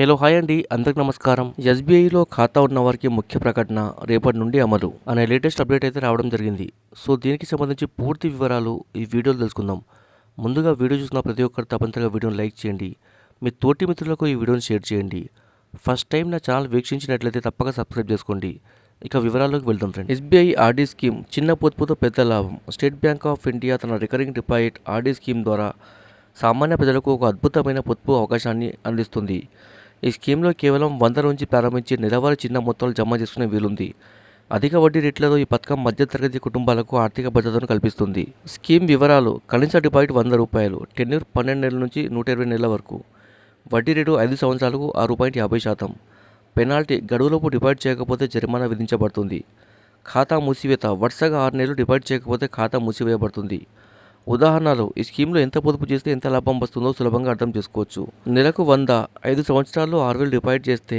Hello hi అండి. అందరికి నమస్కారం. ఎస్బీఐలో ఖాతా ఉన్న వారికి ముఖ్య ప్రకటన రేపటి నుండి అమలు అనే లేటెస్ట్ అప్డేట్ అయితే రావడం జరిగింది. సో దీనికి సంబంధించి పూర్తి వివరాలు ఈ వీడియోలో తెలుసుకుందాం. ముందుగా వీడియో చూసిన ప్రతి ఒక్కరు తప్పనిసరిగా వీడియోని లైక్ చేయండి. మీ తోటి మిత్రులకు ఈ వీడియోని షేర్ చేయండి. ఫస్ట్ టైం నా ఛానల్ వీక్షించినట్లయితే తప్పక సబ్స్క్రైబ్ చేసుకోండి. ఇక వివరాల్లోకి వెళ్దాం ఫ్రెండ్ ఎస్బీఐ ఆర్డీ స్కీమ్ చిన్న పొదుపుతో పెద్ద లాభం. స్టేట్ బ్యాంక్ ఆఫ్ ఇండియా తన రికరింగ్ డిపాజిట్ ఆర్డీ స్కీమ్ ద్వారా సామాన్య ప్రజలకు ఒక అద్భుతమైన పొదుపు అవకాశాన్ని అందిస్తుంది. ఈ స్కీమ్లో కేవలం వంద నుంచి ప్రారంభించి నెలవారీ చిన్న మొత్తాలు జమ చేసుకునే వీలుంది. అధిక వడ్డీ రేట్లతో ఈ పథకం మధ్యతరగతి కుటుంబాలకు ఆర్థిక భద్రతను కల్పిస్తుంది. స్కీమ్ వివరాలు కనీస డిపాజిట్ వంద రూపాయలు టెన్యూర్ పన్నెండు నెలల నుంచి నూట ఇరవై నెలల వరకు. వడ్డీ రేటు ఐదు సంవత్సరాలకు ఆరు పాయింట్ యాభై శాతం. పెనాల్టీ గడువులోపు డిపాజిట్ చేయకపోతే జరిమానా విధించబడుతుంది. ఖాతా మూసివేత వరుసగా ఆరు నెలలు డిపాజిట్ చేయకపోతే ఖాతా మూసివేయబడుతుంది. ఉదాహరణలు ఈ స్కీమ్లో ఎంత పొదుపు చేస్తే ఎంత లాభం వస్తుందో సులభంగా అర్థం చేసుకోవచ్చు. నెలకు వంద ఐదు సంవత్సరాల్లో ఆరు వేలు డిపాజిట్ చేస్తే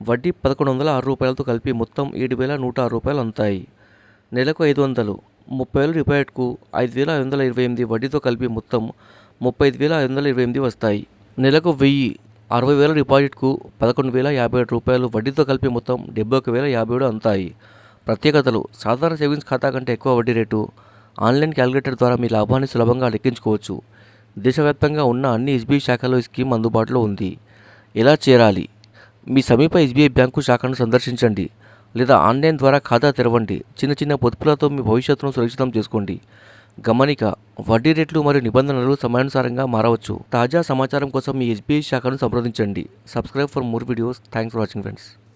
వడ్డీ పదకొండు వందల ఆరు రూపాయలతో కలిపి మొత్తం ఏడు వేల నూట ఆరు రూపాయలు అందుతాయి. నెలకు ఐదు వందలు ముప్పై వేల డిపాజిట్కు ఐదు వేల ఐదు వందల ఇరవై ఎనిమిది వడ్డీతో కలిపి మొత్తం ముప్పై ఐదు వేల ఐదు వందల ఇరవై ఎనిమిది వస్తాయి. నెలకు వెయ్యి అరవై వేల డిపాజిట్కు పదకొండు వేల యాభై ఏడు రూపాయలు వడ్డీతో కలిపి మొత్తం డెబ్బై ఒక వేల యాభై ఏడు అందుతాయి ప్రత్యేకతలు సాధారణ సేవింగ్స్ ఖాతా కంటే ఎక్కువ వడ్డీ రేటు ఆన్లైన్ క్యాలిక్యులేటర్ ద్వారా మీ లాభాన్ని సులభంగా లెక్కించుకోవచ్చు. దేశవ్యాప్తంగా ఉన్న అన్ని ఎస్బీఐ శాఖల్లో ఈ స్కీమ్ అందుబాటులో ఉంది. ఎలా చేరాలి? మీ సమీప ఎస్బీఐ బ్యాంకు శాఖను సందర్శించండి లేదా ఆన్లైన్ ద్వారా ఖాతా తెరవండి. చిన్న చిన్న పొదుపులతో మీ భవిష్యత్తును సురక్షితం చేసుకోండి. గమనిక వడ్డీ రేట్లు మరియు నిబంధనలు సమయానుసారంగా మారవచ్చు. తాజా సమాచారం కోసం మీ ఎస్బీఐ శాఖను సంప్రదించండి. Subscribe for more videos. Thanks for watching friends.